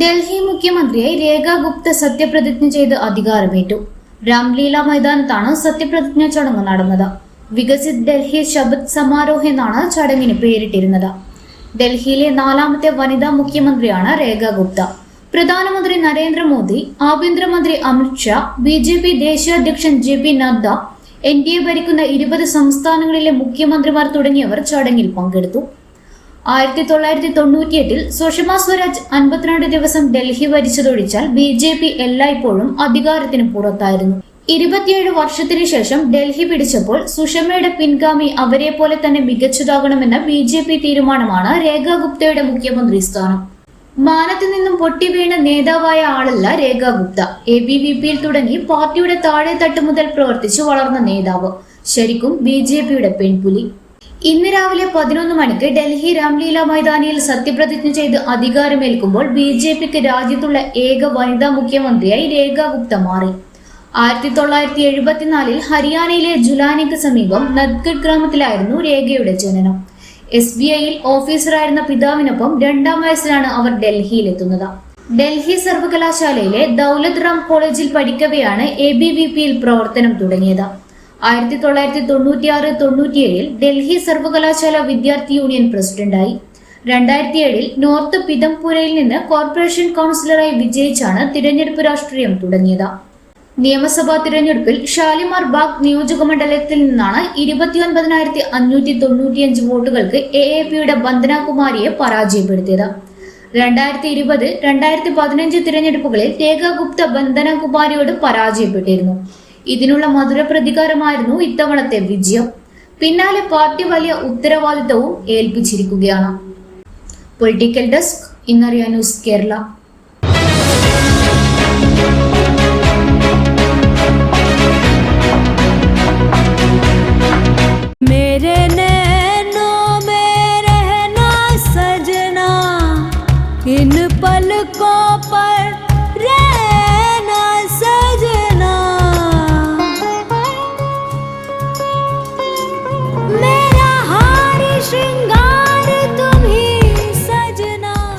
ഡൽഹി മുഖ്യമന്ത്രിയായി രേഖ ഗുപ്ത സത്യപ്രതിജ്ഞ ചെയ്ത് അധികാരമേറ്റു. രാംലീല മൈതാനത്താണ് സത്യപ്രതിജ്ഞ ചടങ്ങ് നടന്നത്. വികസിത് ഡൽഹി ശബദ് സമാരോഹ് എന്നാണ് ചടങ്ങിന് പേരിട്ടിരുന്നത്. ഡൽഹിയിലെ നാലാമത്തെ വനിതാ മുഖ്യമന്ത്രിയാണ് രേഖ ഗുപ്ത. പ്രധാനമന്ത്രി നരേന്ദ്രമോദി ആഭ്യന്തരമന്ത്രി അമിത്ഷാ ബി ജെ പി ദേശീയ അധ്യക്ഷൻ J P Nadda N D A ഭരിക്കുന്ന ഇരുപത് സംസ്ഥാനങ്ങളിലെ മുഖ്യമന്ത്രിമാർ തുടങ്ങിയവർ ചടങ്ങിൽ പങ്കെടുത്തു. ആയിരത്തി തൊള്ളായിരത്തി തൊണ്ണൂറ്റിയെട്ടിൽ സുഷമ സ്വരാജ് അൻപത്തിരണ്ട് ദിവസം ഡൽഹി ഭരിച്ചതൊഴിച്ചാൽ ബി ജെ പി എല്ലായ്പ്പോഴും അധികാരത്തിന് പുറത്തായിരുന്നു. ഇരുപത്തിയേഴ് വർഷത്തിനു ശേഷം ഡൽഹി പിടിച്ചപ്പോൾ സുഷമയുടെ പിൻഗാമി അവരെ പോലെ തന്നെ മികച്ചതാകണമെന്ന ബി ജെ പി തീരുമാനമാണ് രേഖാ ഗുപ്തയുടെ മുഖ്യമന്ത്രി സ്ഥാനം. മാനത്തു നിന്നും പൊട്ടി വീണ നേതാവായ ആളല്ല Rekha Gupta. A B V പിയിൽ തുടങ്ങി പാർട്ടിയുടെ താഴെ തട്ട് മുതൽ പ്രവർത്തിച്ചു വളർന്ന നേതാവ്. ശരിക്കും ബി ജെ പിയുടെ പെൺപുലി. ഇന്ന് രാവിലെ പതിനൊന്ന് മണിക്ക് ഡൽഹി രാംലീല മൈതാനിയിൽ സത്യപ്രതിജ്ഞ ചെയ്ത് അധികാരമേൽക്കുമ്പോൾ ബി ജെ പിക്ക് രാജ്യത്തുള്ള ഏക വനിതാ മുഖ്യമന്ത്രിയായി രേഖ ഗുപ്ത മാറി. ആയിരത്തി തൊള്ളായിരത്തി എഴുപത്തിനാലിൽ ഹരിയാനയിലെ ജുലാനിക്ക് സമീപം നദ്ഗഡ് ഗ്രാമത്തിലായിരുന്നു രേഖയുടെ ജനനം. എസ് ബി ഐയിൽ ഓഫീസറായിരുന്ന പിതാവിനൊപ്പം രണ്ടാം വയസ്സിലാണ് അവർ ഡൽഹിയിലെത്തുന്നത്. ഡൽഹി സർവകലാശാലയിലെ ദൗലത് റാം കോളേജിൽ പഠിക്കവെയാണ് എ ബി വി പിയിൽ പ്രവർത്തനം തുടങ്ങിയത്. ആയിരത്തി തൊള്ളായിരത്തി തൊണ്ണൂറ്റിയാറ് തൊണ്ണൂറ്റിയേഴിൽ ഡൽഹി സർവകലാശാല വിദ്യാർത്ഥി യൂണിയൻ പ്രസിഡന്റായി. രണ്ടായിരത്തി ഏഴിൽ നോർത്ത് പിതംപുരയിൽ നിന്ന് കോർപ്പറേഷൻ കൗൺസിലറായി വിജയിച്ചാണ് തിരഞ്ഞെടുപ്പ് രാഷ്ട്രീയം തുടങ്ങിയത്. നിയമസഭാ തിരഞ്ഞെടുപ്പിൽ ഷാലിമാർ ബാഗ് നിയോജക മണ്ഡലത്തിൽ നിന്നാണ് ഇരുപത്തിയൊൻപതിനായിരത്തി അഞ്ഞൂറ്റി തൊണ്ണൂറ്റിയഞ്ച് വോട്ടുകൾക്ക് എ എ പിയുടെ വന്ദനാകുമാരിയെ പരാജയപ്പെടുത്തിയത്. രണ്ടായിരത്തി ഇരുപത് രണ്ടായിരത്തി പതിനഞ്ച് തിരഞ്ഞെടുപ്പുകളിൽ രേഖാഗുപ്ത ബന്ദനകുമാരിയോട് പരാജയപ്പെട്ടിരുന്നു. ഇതിനുള്ള മധുര പ്രതികാരമായിരുന്നു ഇത്തവണത്തെ വിജയം പിന്നാലെ പാർട്ടി വലിയ ഉത്തരവാദിത്തവും ഏൽപ്പിച്ചിരിക്കുകയാണ് പൊളിറ്റിക്കൽ ഡെസ്ക് ഇന്നറിയ ന്യൂസ് കേരള मेरे नैनों में रहना सजना इन पलकों